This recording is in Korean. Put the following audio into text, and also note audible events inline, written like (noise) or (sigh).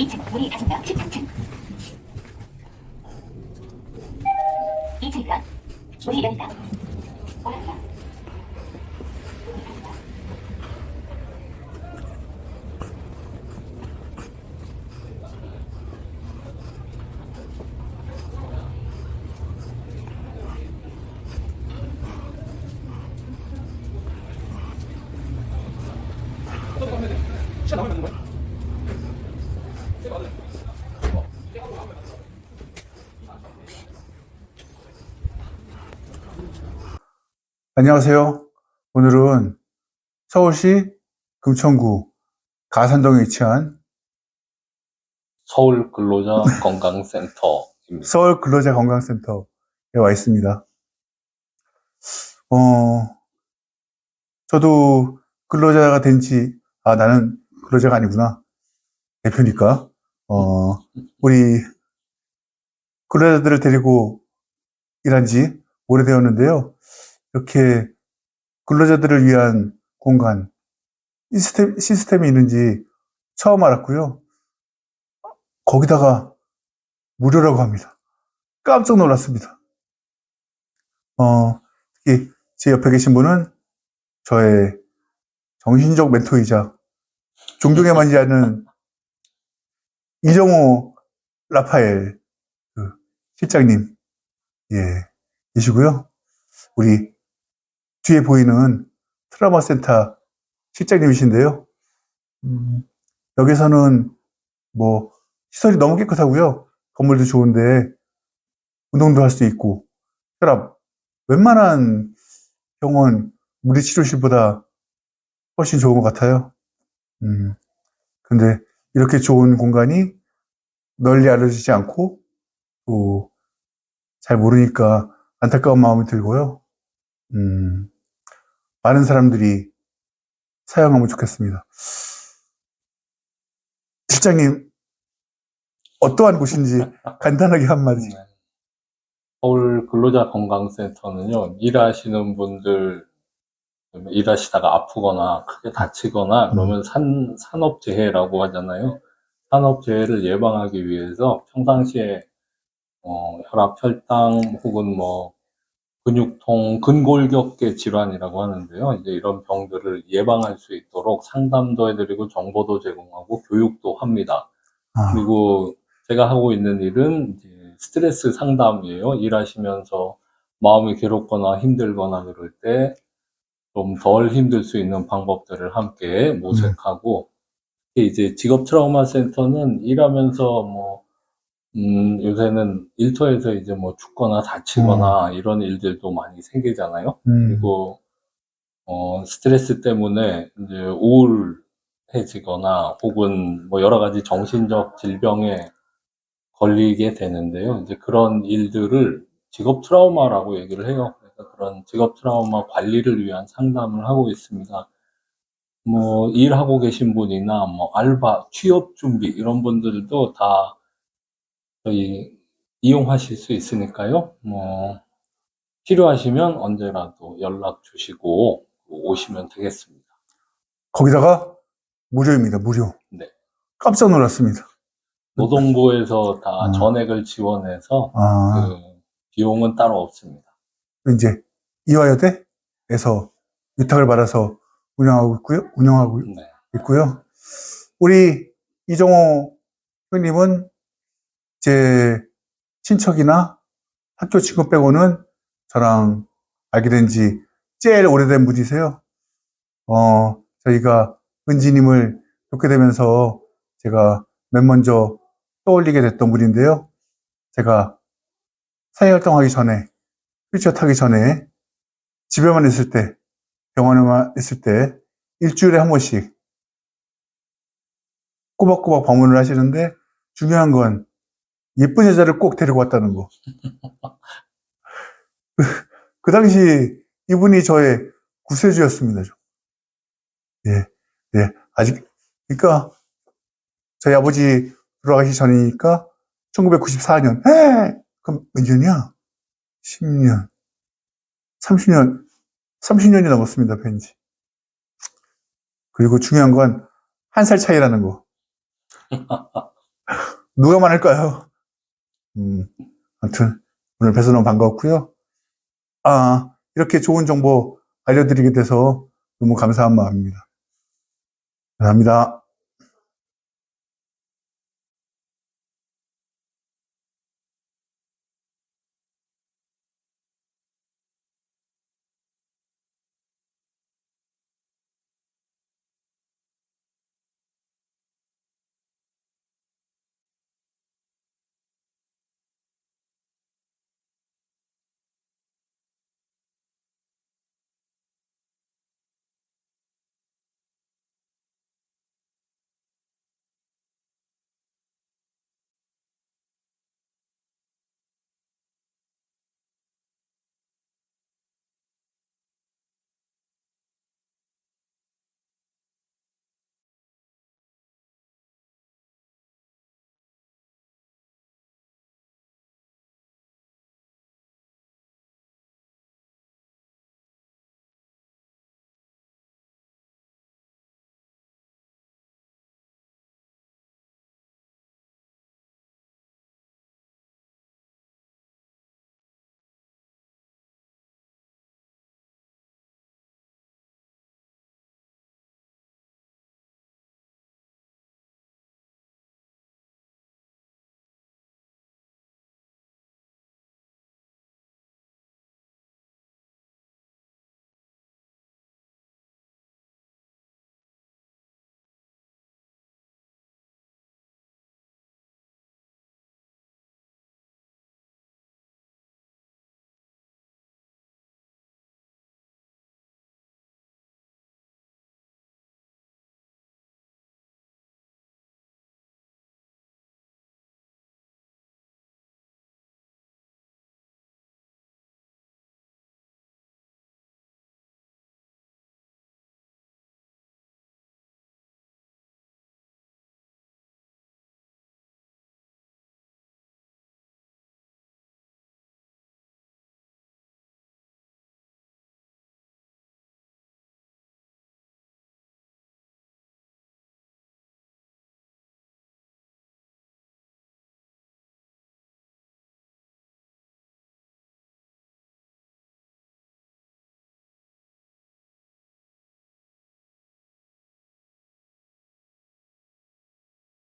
2층 문이 닫힙니다. 13층. 2층입니다. 문이 열립니다. 올라갑니다. 안녕하세요. 오늘은 서울시 금천구 가산동에 위치한 서울 근로자 (laughs) 건강센터입니다. 서울 근로자 건강센터에 와 있습니다. 어, 저도 근로자가 된 지, 아, 나는 근로자가 아니구나. 대표니까. 어, 우리 근로자들을 데리고 일한 지 오래되었는데요. 이렇게 근로자들을 위한 공간, 시스템, 시스템이 있는지 처음 알았고요. 거기다가 무료라고 합니다. 깜짝 놀랐습니다. 어, 특히 제 옆에 계신 분은 저의 정신적 멘토이자 존경에만지 않는 이정호 라파엘 그 실장님, 예, 이시고요. 우리 뒤에 보이는 트라우마 센터 실장님이신데요. 음, 여기서는 뭐 시설이 너무 깨끗하고요. 건물도 좋은데 운동도 할 수 있고 혈압 웬만한 병원 물리치료실보다 훨씬 좋은 것 같아요. 음, 근데 이렇게 좋은 공간이 널리 알려지지 않고 또 잘 모르니까 안타까운 마음이 들고요. 음, 많은 사람들이 사용하면 좋겠습니다. 실장님, 어떠한 곳인지 (laughs) 간단하게 한마디. 네. 서울 근로자 건강센터는요, 일하시는 분들, 일하시다가 아프거나 크게 다치거나 그러면 산, 산업재해라고 하잖아요. 산업재해를 예방하기 위해서 평상시에 어, 혈압, 혈당 혹은 뭐 근육통, 근골격계 질환이라고 하는데요. 이제 이런 병들을 예방할 수 있도록 상담도 해드리고 정보도 제공하고 교육도 합니다. 아, 그리고 제가 하고 있는 일은 이제 스트레스 상담이에요. 일하시면서 마음이 괴롭거나 힘들거나 그럴 때 좀 덜 힘들 수 있는 방법들을 함께 모색하고 이제 직업 트라우마 센터는 일하면서 뭐 음, 요새는 일터에서 이제 뭐 죽거나 다치거나 이런 일들도 많이 생기잖아요. 음, 그리고 어, 스트레스 때문에 이제 우울해지거나 혹은 뭐 여러 가지 정신적 질병에 걸리게 되는데요. 이제 그런 일들을 직업 트라우마라고 얘기를 해요. 그래서 그런 직업 트라우마 관리를 위한 상담을 하고 있습니다. 뭐 일하고 계신 분이나 뭐 알바, 취업 준비 이런 분들도 다 저희 이용하실 수 있으니까요. 뭐 필요하시면 언제라도 연락 주시고 오시면 되겠습니다. 거기다가 무료입니다, 무료. 네. 깜짝 놀랐습니다. 노동부에서 다 음. 전액을 지원해서 아, 그 비용은 따로 없습니다. 이제 이화여대에서 위탁을 받아서 운영하고 있고요. 운영하고 네. 있고요. 우리 이정호 형님은 제 친척이나 학교 친구 빼고는 저랑 알게 된 지 제일 오래된 분이세요. 어, 저희가 은지님을 뵙게 되면서 제가 맨 먼저 떠올리게 됐던 분인데요. 제가 사회 활동하기 전에, 휠체어 타기 전에 집에만 있을 때, 병원에만 있을 때 일주일에 한 번씩 꼬박꼬박 방문을 하시는데 중요한 건 예쁜 여자를 꼭 데리고 왔다는 거. 그, (laughs) 그 당시 이분이 저의 구세주였습니다. 좀. 예, 예, 아직, 그러니까 저희 아버지 돌아가시 전이니까 1994년. 에 그럼 몇 년이야? 10년, 30년, 30년이 넘었습니다, 벤지. 그리고 중요한 건 한 살 차이라는 거. (laughs) 누가 많을까요? 음, 아무튼 오늘 뵈서 너무 반가웠고요. 아, 이렇게 좋은 정보 알려드리게 돼서 너무 감사한 마음입니다. 감사합니다.